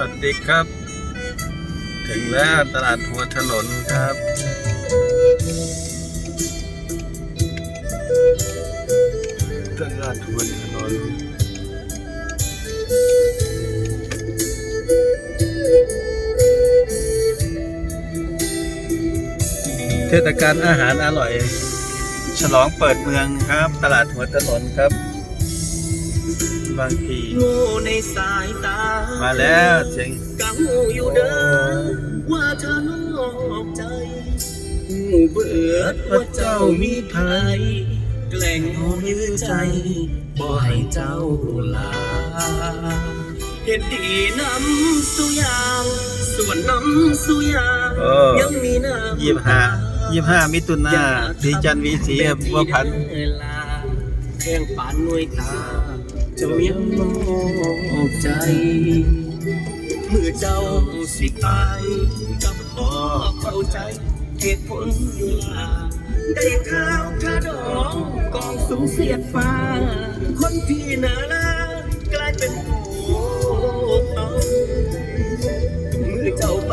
วัสดีครับ ถึงแล้วตลาดหัวถนนครับ ตลาดหัวถนนเทศกาลอาหารอร่อย ฉลองเปิดเมืองครับ ตลาดหัวถนนครับ บางทีโง่ในสายตา มาแล้วเสียงกังอยู่เดินว่าเธอนอกใจหูเบื่อว่าเจ้ามีภัยแกล้งเอายื้อใจบ่ให้เจ้าลาเห็นดีน้ำสุยางส่วนน้ำสุยางโอ้ยังมีน้ำยี่ห้ายี่ห้ามิถุนาสีจันทร์วีสีครับบัวพันธุ์เวลาแข่งปานหน่วยตา เจ้ายังนอกใจ เมื่อเจ้าสิไปกับพ่อเข้าใจเหตุผลอยู่ลาได้ข้าวข้าดองกองสูงเสียดฟ้า คนที่น่ารักกลายเป็นโง่เอาเมื่อเจ้าไป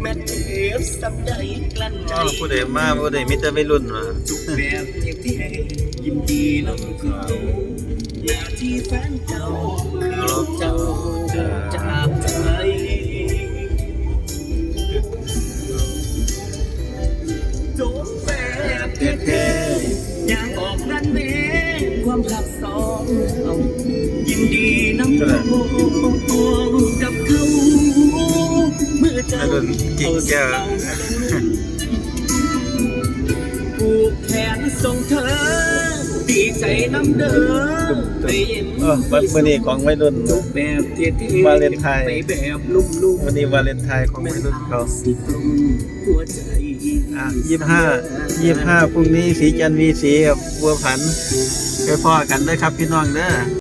แม่เทียบสำใดกลั้นใจอ๋อผู้ใดมาผู้ใดมิตรไม่รุ่นมาจุกแบบเท่ยินดีน้ำเขา ความรักสองเรายินดีน้ำเขากับเขาเมื่อเจ้าไม่รุ่ น้ำเด้อไปเย็นเออวันมื้อนี้ของวัยรุ่น แบบเท่ๆวาเลนไทน์ ไปแบบลุ่มลุ่มวันนี้วาเลนไทน์ของวัยรุ่นเขาสิกลุ่มหัวใจอะยี่ห้ายี่ห้าพรุ่งนี้สีจันทร์มีสีครับบัวผันไปพ่อกันเด้อครับพี่น้องเด้อ